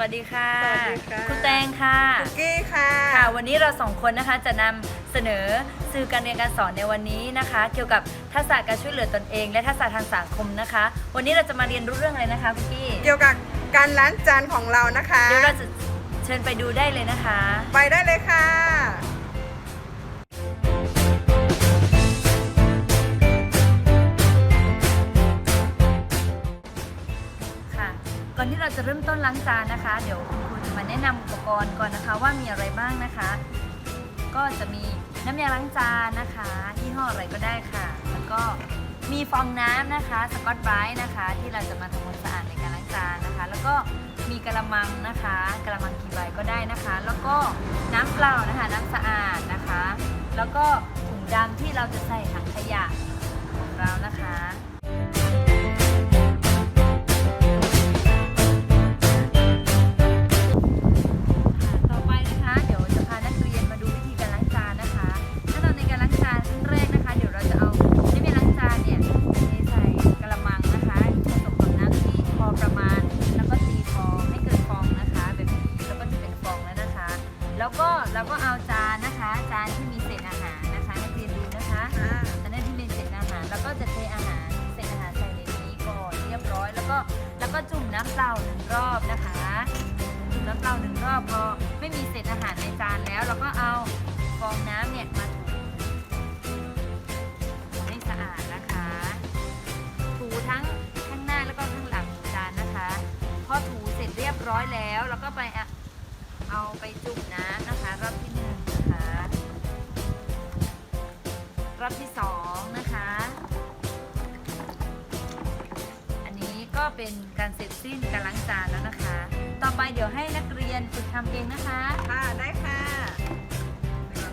วัสดีค่ะ สวัสดีค่ะ คุณแตงค่ะคุกกี้ค่ะ ค่ะ วันนี้เราสองคนนะคะจะนำเสนอสื่อการเรียนการสอนในวันนี้นะคะ เกี่ยวกับทักษะการช่วยเหลือตนเอง และทักษะทางสังคมนะคะ วันนี้เราจะมาเรียนรู้เรื่องอะไรนะคะคุกกี้เกี่ยวกับการล้างจานของเรานะคะ เดี๋ยวเราจะเชิญไปดูได้เลยนะคะ ไปได้เลยค่ะค่ะ ก่อนที่เราจะเริ่มต้นล้างจานนะคะ เดี๋ยวคุณครูจะมาแนะนำอุปกรณ์ก่อนนะคะ ว่ามีอะไรบ้างนะคะ ก็จะมีน้ำยาล้างจานนะคะยี่ห้ออะไรก็ได้ค่ะ แล้วก็มีฟองน้ำนะคะสกอตไบรท์นะคะ ที่เราจะมาทำความสะอาดในการล้างจานนะคะ แล้วก็มีกระมังนะคะกระมังกี่ใบก็ได้นะคะ แล้วก็น้ำเปล่านะคะ น้ำสะอาดนะคะ แล้วก็ถุงดำที่เราจะใส่ถังขยะของเรานะคะ แล้วก็เราก็เอาจานนะคะ จานที่มีเศษอาหารนะคะนักเรียนดูนะคะอันนั้นที่เป็นเศษอาหาร แล้วก็จะเทอาหารเศษอาหารใส่ในนี้ก่อนเรียบร้อย แล้วก็แล้วก็จุ่มน้ำเปล่าหนึ่งรอบนะคะ จุ่มน้ำเปล่าหนึ่งรอบพอไม่มีเศษอาหารในจานแล้วเราก็เอาฟองน้ำเนี่ยมาถูให้สะอาดนะคะ ถูทั้งข้างหน้าแล้วก็ข้างหลังของจานนะคะ พอถูเสร็จเรียบร้อยแล้วเราก็ไปอะ เอาไปจุ่มน้ำนะคะ รอบที่หนึ่งนะคะ รอบที่สองนะคะ อันนี้ก็เป็นการเสร็จสิ้นการล้างจานแล้วนะคะ ต่อไปเดี๋ยวให้นักเรียนฝึกทำเองนะคะ ค่ะ ได้ค่ะค่ะ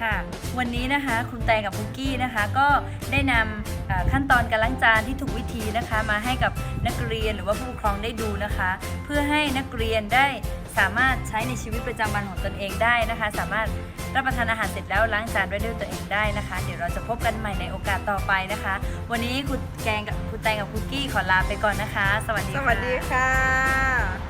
ค่ะ วันนี้นะคะคุณแตงกับพุกกี้นะคะ ก็ได้นำขั้นตอนการล้างจานที่ถูกวิธีนะคะ มาให้กับนักเรียนหรือว่าผู้ปกครองได้ดูนะคะ เพื่อให้นักเรียนได้สามารถใช้ในชีวิตประจำวันของตนเองได้นะคะ สามารถรับประทานอาหารเสร็จแล้วล้างจานไว้ด้วยตัวเองได้นะคะ เดี๋ยวเราจะพบกันใหม่ในโอกาสต่อไปนะคะ วันนี้คุณแกงกับคุณแตงกับคุกกี้ขอลาไปก่อนนะคะ สวัสดีสค่ะวัสดีค่ะ